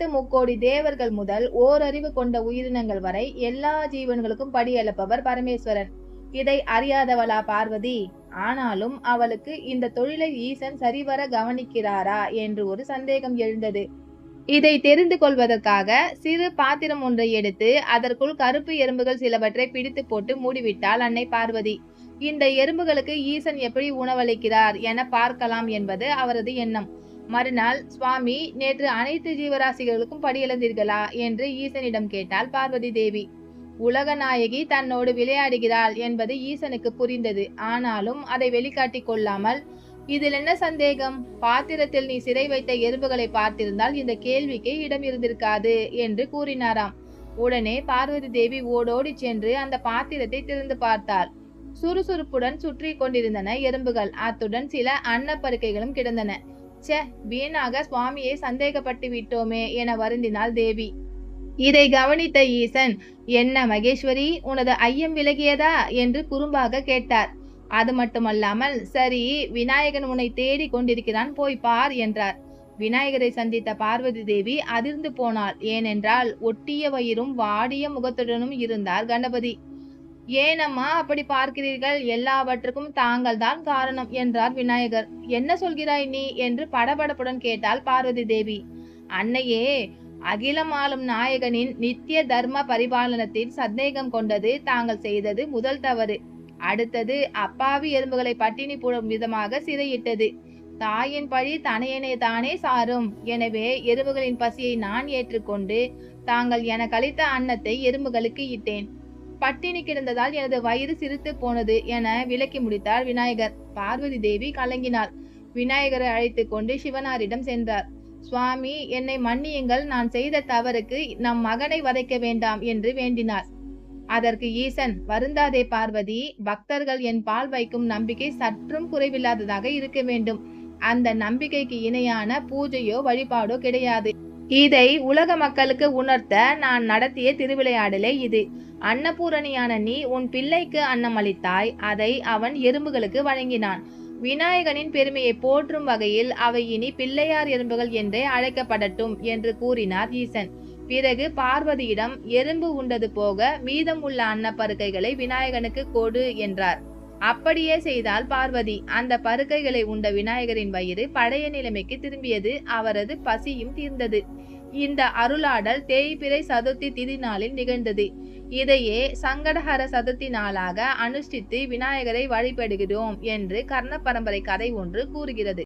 பத்து முக்கோடி தேவர்கள் முதல் ஓரறிவு கொண்ட உயிரினங்கள் வரை எல்லா ஜீவன்களுக்கும் படியளப்பவர் பரமேஸ்வரன் இதை அறியாதவளா பார்வதி? ஆனாலும் அவளுக்கு இந்த தொழிலை ஈசன் சரிவர கவனிக்கிறாரா என்று ஒரு சந்தேகம் எழுந்தது. இதை தெரிந்து கொள்வதற்காக சிறு பாத்திரம் ஒன்றை எடுத்து அதற்குள் கருப்பு எறும்புகள் சிலவற்றை பிடித்து போட்டு மூடிவிட்டாள் அன்னை பார்வதி. இந்த எறும்புகளுக்கு ஈசன் எப்படி உணவளிக்கிறார் என பார்க்கலாம் என்பது அவரது எண்ணம். மறுநாள் சுவாமி நேற்று அனைத்து ஜீவராசிகளுக்கும் படியெழுந்தீர்களா என்று ஈசனிடம் கேட்டாள் பார்வதி தேவி. உலக நாயகி தன்னோடு விளையாடுகிறாள் என்பது ஈசனுக்கு புரிந்தது. ஆனாலும் அதை வெளிக்காட்டிக் கொள்ளாமல் இதில் என்ன சந்தேகம்? பாத்திரத்தில் நீ சிறை வைத்த எறும்புகளை பார்த்திருந்தால் இந்த கேள்விக்கு இடம் இருந்திருக்காது என்று கூறினாராம். உடனே பார்வதி தேவி ஓடோடி சென்று அந்த பாத்திரத்தை திறந்து பார்த்தாள். சுறுசுறுப்புடன் சுற்றி கொண்டிருந்தன எறும்புகள். அத்துடன் சில அன்னப்பருக்கைகளும் கிடந்தன. ச்சே வீணாக சுவாமியை சந்தேகப்பட்டு விட்டோமே என வருந்தினாள் தேவி. இதை கவனித்த ஈசன் என்ன மகேஸ்வரி உனது ஐயம் விலகியதா என்று குறும்பாக கேட்டார். அது மட்டுமல்லாமல் சரி விநாயகன் உன்னை தேடி கொண்டிருக்கிறான் போய் பார் என்றார். விநாயகரை சந்தித்த பார்வதி தேவி அதிர்ந்து போனாள். ஏனென்றால் ஒட்டிய வயிறும் வாடிய முகத்துடனும் இருந்தார் கணபதி. ஏனம்மா அப்படி பார்க்கிறீர்கள் எல்லாவற்றுக்கும் தாங்கள் தான் காரணம் என்றார் விநாயகர். என்ன சொல்கிறாய் நீ? என்று படபடப்புடன் கேட்டாள் பார்வதி தேவி. அன்னையே அகிலம் ஆளும் நாயகனின் நித்திய தர்ம பரிபாலனத்தில் சந்தேகம் கொண்டது தாங்கள் செய்தது முதல் தவறு. அடுத்தது அப்பாவி எறும்புகளை பட்டினி போடும் விதமாக சிறையிட்டது. தாயின் பழி தனையனை தானே சாரும். எனவே எறும்புகளின் பசியை நான் ஏற்றுக்கொண்டு தாங்கள் எனக்கு அளித்த அன்னத்தை எறும்புகளுக்கு இட்டேன். பட்டினி கிடந்ததால் எனது வயிறு சிரித்து போனது என விளக்கி முடித்தார் விநாயகர். பார்வதி தேவி கலங்கினாள். விநாயகரை அழைத்து கொண்டு சிவனாரிடம் சென்றார். சுவாமி என்னை மன்னியுங்கள். நான் செய்த தவறுக்கு நம் மகனை வதைக்க வேண்டாம் என்று வேண்டினார். அதற்கு ஈசன் வருந்தாதே பார்வதி. பக்தர்கள் என் பால் வைக்கும் நம்பிக்கை சற்றும் குறைவில்லாததாக இருக்க வேண்டும். அந்த நம்பிக்கைக்கு இணையான பூஜையோ வழிபாடோ கிடையாது. இதை உலக மக்களுக்கு உணர்த்த நான் நடத்திய திருவிளையாடலே இது. அன்னபூரணியான நீ உன் பிள்ளைக்கு அன்னம் அளித்தாய் அதை அவன் எறும்புகளுக்கு வழங்கினான். விநாயகனின் பெருமையை போற்றும் வகையில் அவை இனி பிள்ளையார் எறும்புகள் என்றே அழைக்கப்படட்டும் என்று கூறினார் ஈசன். பிறகு பார்வதியிடம் எறும்பு உண்டது போக மீதம் உள்ள அன்னப்பருக்கைகளை விநாயகனுக்கு கொடு என்றார். அப்படியே செய்தால் பார்வதி அந்த பருக்கைகளை உண்ட விநாயகரின் வயிறு பழைய நிலைமைக்கு திரும்பியது. அவரது பசியும் தீர்ந்தது. இந்த அருளாடல் தேய்பிறை சதுர்த்தி திதி நாளில் நிகழ்ந்தது. இதையே சங்கடஹர சதுர்த்தி நாளாக அனுஷ்டித்து விநாயகரை வழிபடுகிறோம் என்று கர்ண பரம்பரை கதை ஒன்று கூறுகிறது.